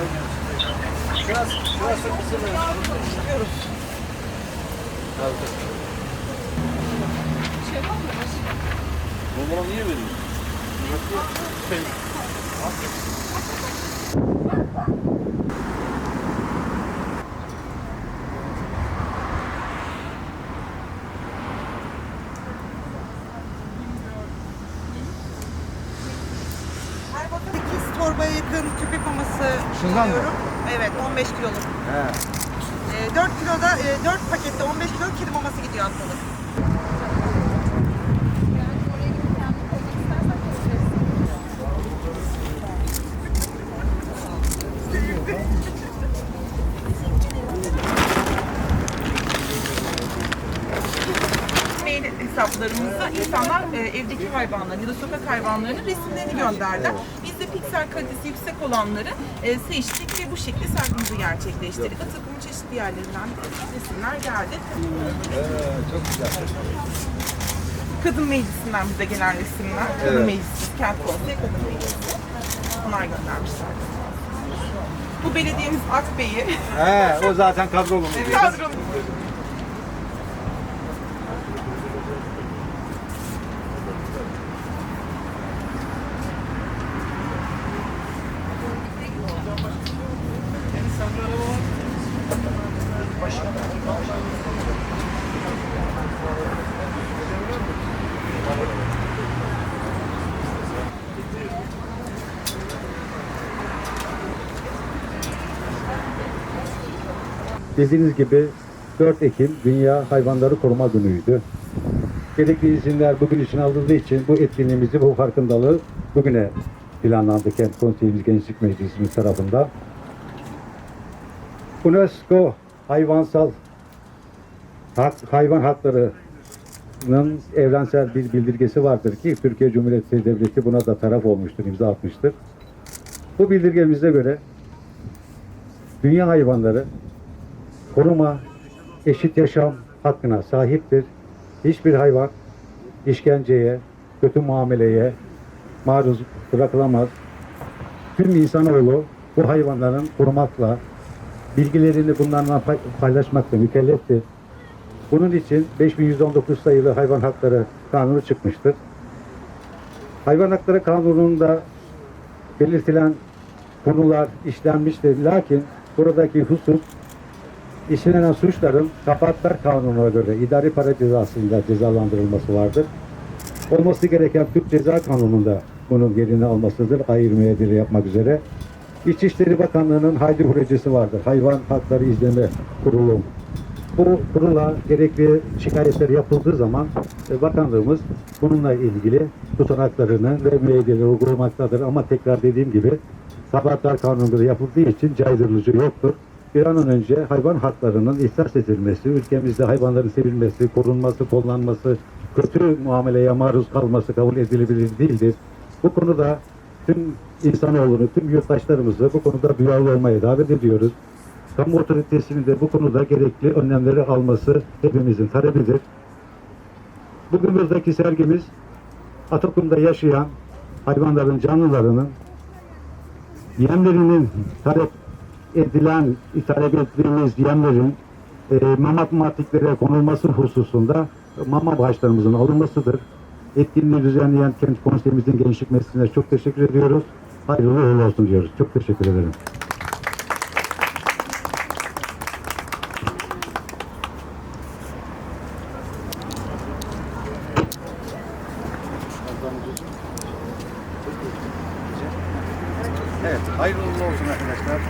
Şurası, şurası kısılır. Numara niye veriyorsun? Her bakım 8 torbaya yakın köpek maması Şundan mı? alıyorum. Evet 15 kiloluk. He. Ee, 4 kiloda, e, 4 pakette 15 kilo kedi maması gidiyor haftalık. mail hesaplarımızda insanlar e, evdeki hayvanların ya da sokak hayvanlarının resimlerini gönderdiler. Biz de piksel kalitesi yüksek olanları e, seçtik ve bu şekilde sergimizi gerçekleştirdik. Atakum'un çeşitli yerlerinden resimler geldi. çok güzel. Kadın meclisinden bize gelen resimler. Kadın Evet. meclisi, kent konseyi kadın meclisi. Onlar göndermişler. Bu belediyemiz Akbey'i. He, o zaten kadrolu mu? Dediğiniz gibi 4 Ekim Dünya Hayvanları Koruma Günü'ydü. Gerekli izinler bugün için alındığı için bu etkinliğimizi, bu farkındalığı bugüne planlandı Kent Konseyimiz Gençlik Meclisimiz tarafından. UNESCO hayvansal hak, hayvan haklarının evrensel bir bildirgesi vardır ki Türkiye Cumhuriyeti Devleti buna da taraf olmuştur, imza atmıştır. Bu bildirgemizde göre dünya hayvanları koruma, eşit yaşam hakkına sahiptir. Hiçbir hayvan işkenceye, kötü muameleye maruz bırakılamaz. Tüm insanoğlu bu hayvanların korumakla, bilgilerini bunlarla pay- paylaşmakla mükelleftir. Bunun için 5119 sayılı hayvan hakları kanunu çıkmıştır. Hayvan hakları kanununda belirtilen konular işlenmiştir. Lakin buradaki husus işlenen suçların kapatlar kanununa göre idari para cezasıyla cezalandırılması vardır. Olması gereken Türk Ceza Kanunu'nda bunun yerini almasıdır. Ayırma edili yapmak üzere. İçişleri Bakanlığı'nın haydi hurrecesi vardır. Hayvan Hakları İzleme Kurulu. Bu kurula gerekli şikayetler yapıldığı zaman e, bakanlığımız bununla ilgili tutanaklarını ve müeyyideleri uygulamaktadır. Ama tekrar dediğim gibi Sabahatlar Kanunu'nda yapıldığı için caydırıcı yoktur. Bir an önce hayvan haklarının ihsas edilmesi, ülkemizde hayvanların sevilmesi, korunması, kullanması, kötü muameleye maruz kalması kabul edilebilir değildir. Bu konuda tüm insanoğlunu, tüm yurttaşlarımızı bu konuda duyarlı olmaya davet ediyoruz. Kamu otoritesinin de bu konuda gerekli önlemleri alması hepimizin talebidir. Bugün buradaki sergimiz Atakum'da yaşayan hayvanların, canlılarının yemlerinin talep edilen, talep ettiğimiz yemlerin e, mama matiklere konulması hususunda mama bağışlarımızın alınmasıdır. Etkinliği düzenleyen Kent Konseyimizin Gençlik Meclisi'ne çok teşekkür ediyoruz. Hayırlı uğurlu olsun diyoruz. Çok teşekkür ederim. Evet, hayırlı olsun arkadaşlar.